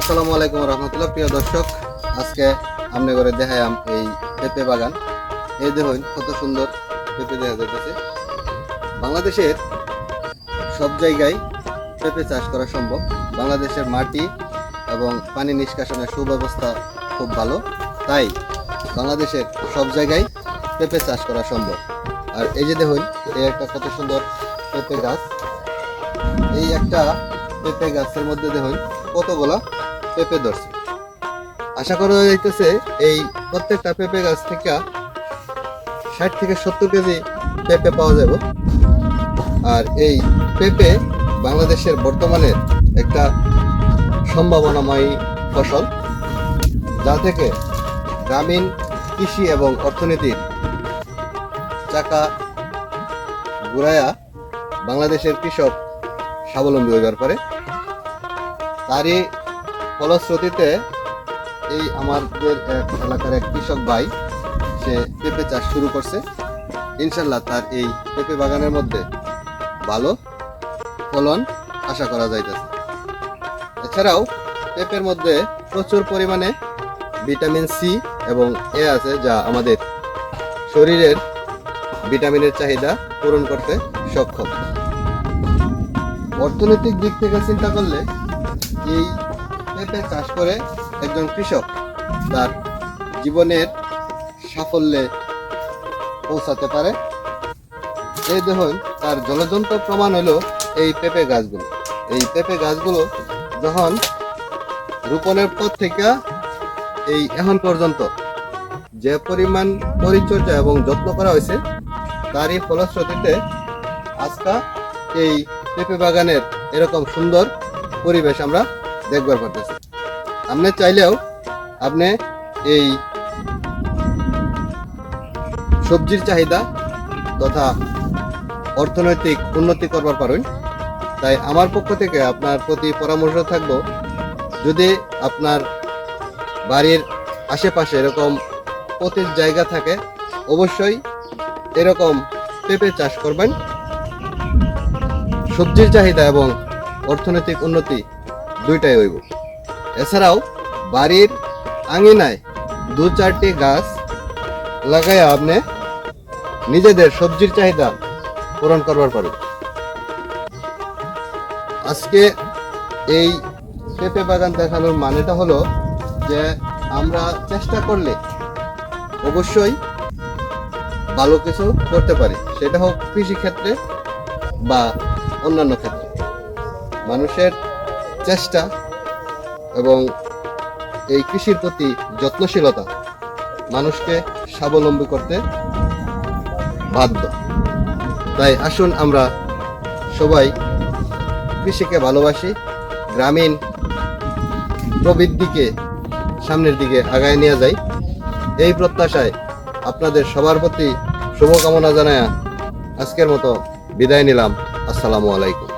আসসালামু আলাইকুম রহমতুল্লাহ। প্রিয় দর্শক, আজকে আমনে করে দেখায়াম এই পেঁপে বাগান। এই দেখুন, কত সুন্দর পেঁপে দেখা যাইতেছে। বাংলাদেশের সব জায়গায় পেঁপে চাষ করা সম্ভব। বাংলাদেশের মাটি এবং পানি নিষ্কাশনের সুব্যবস্থা খুব ভালো। তাই বাংলাদেশের সব জায়গায় পেঁপে চাষ করা সম্ভব। আর এই যে দেখুন, এই একটা কত সুন্দর পেঁপে গাছ। এই একটা পেঁপে গাছের মধ্যে দেখুন, কতগুলা পেঁপে ধরছে। আশা করা যাইতেছে এই প্রত্যেকটা পেঁপে গাছ থেকে ষাট থেকে সত্তর কেজি পেঁপে পাওয়া যাবে। আর এই পেঁপে বাংলাদেশের বর্তমানে একটা সম্ভাবনাময় ফসল, যা থেকে গ্রামীণ কৃষি এবং অর্থনীতির চাকা ঘুরায়া বাংলাদেশের কৃষক স্বাবলম্বী হইবার পারে। তারই ফলশ্রুতিতে এই আমাদের এক এলাকার এক কৃষক ভাই, সে পেঁপে চাষ শুরু করছে। ইনশাল্লাহ তার এই পেঁপে বাগানের মধ্যে ভালো ফলন আশা করা যাইতেছে। এছাড়াও পেঁপের মধ্যে প্রচুর পরিমাণে ভিটামিন সি এবং এ আছে যা আমাদের শরীরের ভিটামিনের চাহিদা পূরণ করতে সক্ষম। অর্থনৈতিক দিক থেকে চিন্তা করলে এই পেঁপে চাষ করে একজন কৃষক তার জীবনের সাফল্যে পৌঁছাতে পারে। এই দেখুন, তার জলজন্ত প্রমাণ হলো এই পেঁপে গাছগুলো। এই পেঁপে গাছগুলো যখন রোপণের পর থেকে এই এখন পর্যন্ত যে পরিমাণ পরিচর্যা এবং যত্ন করা হয়েছে, তারই ফলশ্রুতিতে আজকা এই পেঁপে বাগানের এরকম সুন্দর পরিবেশ আমরা দেখবার পারতেছি। আপনি চাইলেও আপনি এই সবজির চাহিদা তথা অর্থনৈতিক উন্নতি করবার পারেন। তাই আমার পক্ষ থেকে আপনার প্রতি পরামর্শ থাকব, যদি আপনার বাড়ির আশেপাশে এরকম পতির জায়গা থাকে, অবশ্যই এরকম পেঁপে চাষ করবেন। সবজির চাহিদা এবং অর্থনৈতিক উন্নতি দুইটাই হইব। এছাড়াও বাড়ির আঙিনায় দু চারটি গাছ লাগাইয়া আপনি নিজেদের সবজির চাহিদা পূরণ করবার পারেন। আজকে এই পেঁপে বাগান দেখানোর মানেটা হলো যে আমরা চেষ্টা করলে অবশ্যই ভালো কিছু করতে পারি। সেটা হোক কৃষি ক্ষেত্রে বা অন্যান্য ক্ষেত্রে। মানুষের চেষ্টা এবং এই কৃষির প্রতি যত্নশীলতা মানুষকে স্বাবলম্বী করতে বাধ্য। তাই আসুন আমরা সবাই কৃষিকে ভালোবাসি, গ্রামীণ প্রবৃদ্ধিকে সামনের দিকে আগায় নিয়ে যাই। এই প্রত্যাশায় আপনাদের সবার প্রতি শুভকামনা জানায়া আজকের মতো বিদায় নিলাম। আসসালামু আলাইকুম।